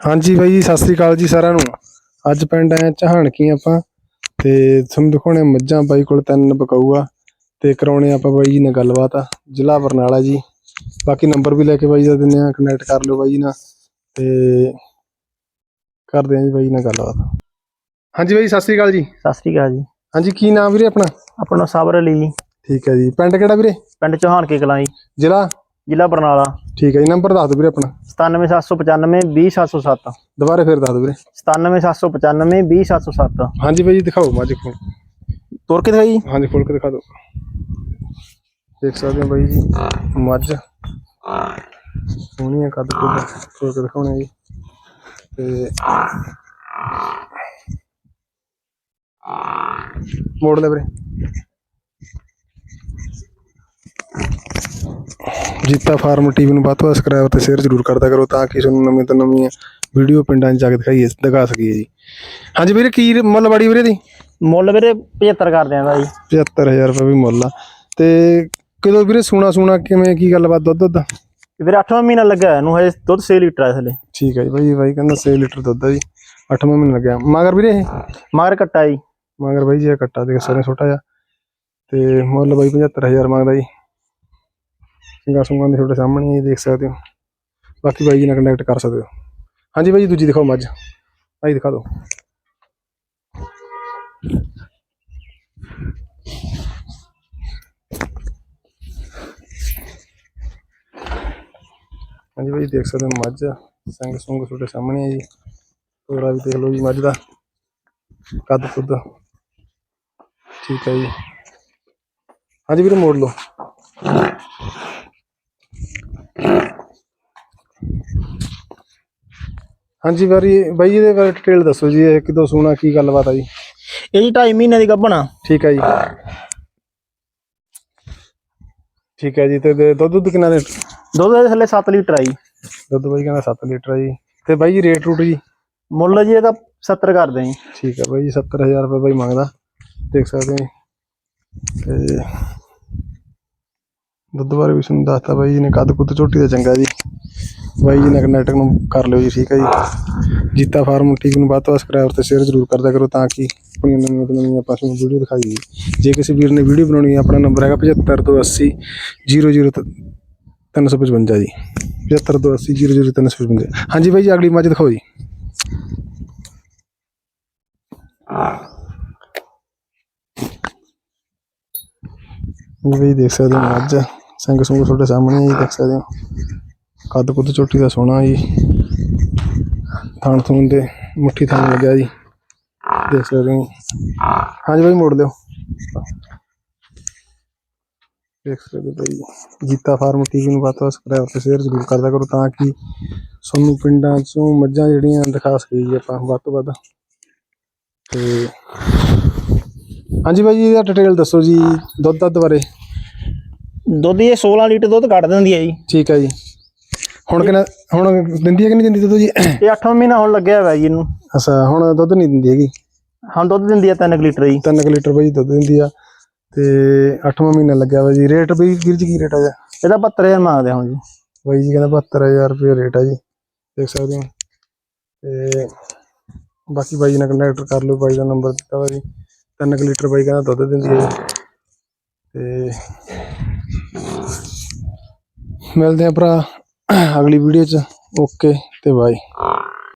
ਹਾਂਜੀ ਬਾਈ ਜੀ ਸਤਿ ਸ੍ਰੀ ਅਕਾਲ ਜੀ ਸਾਰਿਆਂ ਨੂੰ। ਅੱਜ ਪਿੰਡ ਆਏ ਚਾਹਣਕੀ ਆਪਾਂ ਤੇ ਤੁਹਾਨੂੰ ਦਿਖਾਉਣੇ ਮੱਝਾਂ ਬਾਈ ਕੋਲ ਤਿੰਨ ਬਕਾਊਆ ਤੇ ਕਰਾਉਣੇ ਆਪਾਂ ਬਾਈ ਜੀ ਨਾਲ ਗੱਲਬਾਤ। ਆ ਜ਼ਿਲ੍ਹਾ ਬਰਨਾਲਾ ਜੀ। ਬਾਕੀ ਨੰਬਰ ਵੀ ਲੈ ਕੇ ਬਾਈ ਦਾ ਦਿੰਦੇ ਆ ਕਨੈਕਟ ਕਰ ਲਿਓ ਬਾਈ ਜੀ ਨਾਲ ਤੇ ਕਰਦੇ ਆ ਜੀ ਬਾਈ ਨਾਲ ਗੱਲਬਾਤ। ਹਾਂਜੀ ਬਾਈ ਸਤਿ ਸ੍ਰੀ ਅਕਾਲ ਜੀ। ਸਤਿ ਸ੍ਰੀ ਅਕਾਲ ਜੀ। ਹਾਂਜੀ ਕੀ ਨਾਮ ਵੀਰੇ ਆਪਣਾ? ਆਪਣਾ ਸਾਬਰ ਅਲੀ ਜੀ। ਠੀਕ ਹੈ ਜੀ। ਪਿੰਡ ਕਿਹੜਾ ਵੀਰੇ? ਪਿੰਡ ਚੌਹਾਨ ਕੇ ਕਲਾਂ ਜੀ। ਜ਼ਿਲ੍ਹਾ ਜ਼ਿਲ੍ਹਾ ਬਰਨਾਲਾ ਠੀਕ ਹੈ ਜੀ ਨੰਬਰ ਦੱਸ ਦਿਓ ਵੀਰੇ ਆਪਣਾ 97795 20707 ਦੁਬਾਰਾ ਫੇਰ ਦੱਸ ਦਿਓ ਵੀਰੇ 97795 20707 ਹਾਂਜੀ ਬਾਈ ਜੀ ਦਿਖਾਓ ਮੱਝ ਖੋਲ ਤੁਰ ਕੇ ਦਿਖਾਈ ਜੀ ਹਾਂਜੀ ਖੋਲ ਕੇ ਦਿਖਾ ਦਿਓ ਦੇਖ ਸਕਦੇ ਹੋ ਬਾਈ ਜੀ ਮੱਝ ਸੋਹਣੀ ਹੈ ਕੱਦ ਕੁੱਦ ਖੋਲ ਕੇ ਦਿਖਾਉਣੇ ਆ ਜੀ ਤੇ ਮੋੜ ਲੈ ਵੀਰੇ ਜੀਤਾ ਫਾਰਮ ਟੀਵੀ ਨੂੰ ਵੱਧ ਤੋਂ ਵੱਧ ਸਬਸਕ੍ਰਾਈਬ ਤੇ ਸ਼ੇਅਰ ਜ਼ਰੂਰ ਕਰਦਾ ਕਰੋ ਤਾਂ ਕਿ ਤੁਹਾਨੂੰ ਨਵੀਆਂ ਤੋਂ ਨਵੀਆਂ ਵੀਡੀਓ ਪਿੰਡਾਂ 'ਚ ਜਾ ਕੇ ਦਿਖਾਈਏ ਦਿਖਾ ਸਕੀਏ ਜੀ। ਹਾਂਜੀ ਵੀਰੇ ਕੀ ਮੁੱਲ ਬੜੀ ਵੀਰੇ ਦੀ? ਮੁੱਲ ਵੀਰੇ 75 ਕਰ ਦਿਆਂਗਾ ਜੀ। 75000 ਰੁਪਏ ਵੀ ਮੁੱਲ ਆ। ਤੇ ਕਦੋਂ ਵੀਰੇ ਸੂਣਾ ਸੂਣਾ ਕਿਵੇਂ ਕੀ ਗੱਲਬਾਤ ਦੁੱਧ ਦੁੱਧ? ਵੀਰੇ 8ਵਾਂ ਮਹੀਨਾ ਲੱਗਾ ਇਹਨੂੰ ਹਜੇ ਦੁੱਧ 6 ਲੀਟਰ ਆ ਥਲੇ ਠੀਕ ਹੈ ਜੀ ਬਾਈ ਬਾਈ ਕਹਿੰਦਾ 6 ਲੀਟਰ ਦੁੱਧ ਆ ਜੀ। 8ਵਾਂ ਮਹੀਨਾ ਲੱਗਿਆ। ਮਗਰ ਵੀਰੇ ਇਹ? ਮਗਰ ਕੱਟਾ ਜੀ। ਮਗਰ ਬਾਈ ਜੀ ਇਹ ਕੱਟਾ ਦੇਖ ਸਾਰੇ ਛੋਟਾ ਜਿਹਾ। ਤੇ ਮੁੱਲ ਬਾਈ 75000 ਮੰਗਦਾ ਜੀ। ਸਿੰਘਾ ਸੁੰਗਾਂ ਦੇ ਤੁਹਾਡੇ ਸਾਹਮਣੇ ਹੀ ਦੇਖ ਸਕਦੇ ਹੋ। ਬਾਕੀ ਬਾਈ ਜੀ ਨਾਲ ਕੰਟੈਕਟ ਕਰ ਸਕਦੇ ਹੋ। ਹਾਂਜੀ ਬਾਈ ਜੀ, ਦੂਜੀ ਦਿਖਾਓ ਮੱਝ। ਆਈ ਦਿਖਾ ਦਿਓ। ਹਾਂਜੀ ਬਾਈ ਦੇਖ ਸਕਦੇ ਹੋ ਮੱਝ ਸੰਗ ਸੁੰਗ ਤੁਹਾਡੇ ਸਾਹਮਣੇ ਹੈ ਜੀ। ਤੋਰਾ ਵੀ ਦੇਖ ਲਓ ਜੀ ਮੱਝ ਦਾ। ਕੱਦ ਕੁੱਦ। ਠੀਕ ਹੈ ਜੀ। ਹਾਂਜੀ ਵੀਰੇ, ਮੋੜ ਲਓ। ਹਾਂਜੀ ਬਾਰੀ ਬਾਈ ਇਹਦੇ ਬਾਰੇ ਡਿਟੇਲ ਦੱਸੋ ਜੀ ਇਹ ਕਿਦੋਂ ਸੋਣਾ ਕੀ ਗੱਲਬਾਤ ਆ ਜੀ? ਇਹ ਜੀ 2.5 ਮਹੀਨੇ ਦੀ ਗੱਭਣਾ ਠੀਕ ਹੈ ਜੀ। ਠੀਕ ਹੈ ਜੀ ਤੇ ਦੇ- ਦੁੱਧ ਦੁੱਧ ਕਿੰਨਾ ਦੇ? ਦੁੱਧ ਦੇ ਥੱਲੇ 7 ਲੀਟਰ ਆ ਜੀ। ਦੁੱਧ ਬਾਈ ਕਹਿੰਦਾ 7 ਲੀਟਰ ਆ ਜੀ। ਤੇ ਬਾਈ ਜੀ ਰੇਟ ਰੂਟ ਜੀ? ਮੁੱਲ ਜੀ ਇਹਦਾ 70 ਕਰਦੇ ਜੀ। ਠੀਕ ਹੈ ਬਾਈ ਜੀ 70000 ਰੁਪਏ ਬਾਈ ਮੰਗਦਾ। ਦੇਖ ਸਕਦੇ ਹੋ ਜੀ। ਤੇ ਦੁੱਧ ਬਾਰੇ ਵੀ ਤੁਹਾਨੂੰ ਦੱਸਤਾ ਬਾਈ ਜੀ ਨੇ ਕੱਦ ਕੁੱਦ ਝੋਟੀ ਦਾ ਚੰਗਾ ਜੀ। ਬਾਈ ਜੀ ਨੇ ਨੂੰ ਕਰ ਲਿਓ ਜੀ, ਠੀਕ ਹੈ ਜੀ। ਜੀਤਾ ਫਾਰਮ ਠੀਕ ਨੂੰ ਵੱਧ ਤੋਂ ਵੱਧ ਸਬਸਕ੍ਰਾਈਬ ਤੇ ਸ਼ੇਅਰ ਜ਼ਰੂਰ ਕਰਦਾ ਕਰੋ ਤਾਂ ਕਿ ਆਪਣੀਆਂ ਨਵੀਆਂ ਤੋਂ ਨਵੀਆਂ ਆਪਾਂ ਤੁਹਾਨੂੰ ਵੀਡੀਓ ਦਿਖਾਈਏ ਜੇ ਕਿਸੇ ਵੀਰ ਨੇ ਵੀਡੀਓ ਬਣਾਉਣੀ ਹੈ, ਆਪਣਾ ਨੰਬਰ ਹੈਗਾ 75 ਤੋਂ 80 00 355 ਜੀ। 75 ਤੋਂ 80 00 355 ਹਾਂਜੀ ਬਾਈ ਜੀ, ਅਗਲੀ ਮੱਝ ਦਿਖਾਓ ਜੀ। ਇਹ ਵੀ ਦੇਖ ਸਕਦੇ ਹੋ ਮੱਝ। ਸੰਗ ਸੰਗ ਤੁਹਾਡੇ ਸਾਹਮਣੇ ਹੀ ਦੇਖ ਸਕਦੇ ਹੋ। ਕੱਦ ਕੁੱਦ ਚੋਟੀ ਦਾ ਸੋਹਣਾ ਜੀ। ਥਣ ਥੂਣ ਦੇ ਮੁੱਠੀ ਥਣ ਲੱਗਿਆ ਜੀ। ਦੇਖ ਸਕਦੇ ਹੋ। ਹਾਂਜੀ ਬਾਈ ਮੋੜ ਲਿਓ ਦੇਖ ਸਕਦੇ ਬਾਈ। ਜੀਤਾ ਫਾਰਮ ਟੀਵੀ ਨੂੰ ਵੱਧ ਤੋਂ ਵੱਧ ਸਬਸਕ੍ਰਾਈਬ ਤੇ ਸ਼ੇਅਰ ਜ਼ਰੂਰ ਕਰਦਾ ਕਰੋ ਤਾਂ ਕਿ ਤੁਹਾਨੂੰ ਪਿੰਡਾਂ ਚੋਂ ਮੱਝਾਂ ਜਿਹੜੀਆਂ ਦਿਖਾ ਸਕੀਏ ਆਪਾਂ ਵੱਧ ਤੋਂ ਵੱਧ। ਤੇ ਹਾਂਜੀ ਬਾਈ ਜੀ ਇਹਦਾ ਡਿਟੇਲ ਦੱਸੋ ਜੀ ਦੁੱਧ ਦੱਧ ਬਾਰੇ। ਦੁੱਧ ਇਹ 16 ਲੀਟਰ ਦੁੱਧ ਕੱਢ ਦਿੰਦੀ ਹੈ ਜੀ। ਠੀਕ ਹੈ ਜੀ। ਹੁਣ ਕਿੰਨਾ ਹੁਣ ਦਿੰਦੀ ਹੈ ਕਿ ਨਹੀਂ ਦਿੰਦੀ ਦੁੱਧ ਜੀ? ਇਹ 8ਵਾਂ ਮਹੀਨਾ ਹੁਣ ਲੱਗਿਆ ਹੋਇਆ ਜੀ ਇਹਨੂੰ। ਅੱਛਾ ਹੁਣ ਦੁੱਧ ਨਹੀਂ ਦਿੰਦੀ ਹੈਗੀ? ਹੁਣ ਦੁੱਧ ਦਿੰਦੀ ਹੈ 3 ਲੀਟਰ ਜੀ। 3 ਲੀਟਰ ਬਾਈ ਦੁੱਧ ਦਿੰਦੀ ਆ। ਤੇ 8ਵਾਂ ਮਹੀਨਾ ਲੱਗਿਆ ਵਾ ਜੀ। ਰੇਟ ਬਈ ਵੀਰ ਜੀ ਕੀ ਰੇਟ ਆ ਜੀ? ਇਹਦਾ 72000 ਮੰਗਦੇ ਹੁਣ ਜੀ। ਬਾਈ ਜੀ ਕਹਿੰਦਾ 72000 ਰੁਪਏ ਰੇਟ ਆ ਜੀ। ਦੇਖ ਸਕਦੇ ਹੋ। ਤੇ ਬਾਕੀ ਬਾਈ ਨਾਲ ਕੰਟੈਕਟ ਕਰ ਲਿਓ ਬਾਈ ਦਾ ਨੰਬਰ ਦਿੱਤਾ ਵਾ ਜੀ। 3 ਲੀਟਰ ਬਾਈ ਕਹਿੰਦਾ ਦੁੱਧ ਦਿੰਦੀ ਹੈ ਤੇ ਮਿਲਦੇ ਆ ਭਰਾ। ਅਗਲੀ ਵੀਡੀਓ ਚ। ਓਕੇ ਅਤੇ ਬਾਏ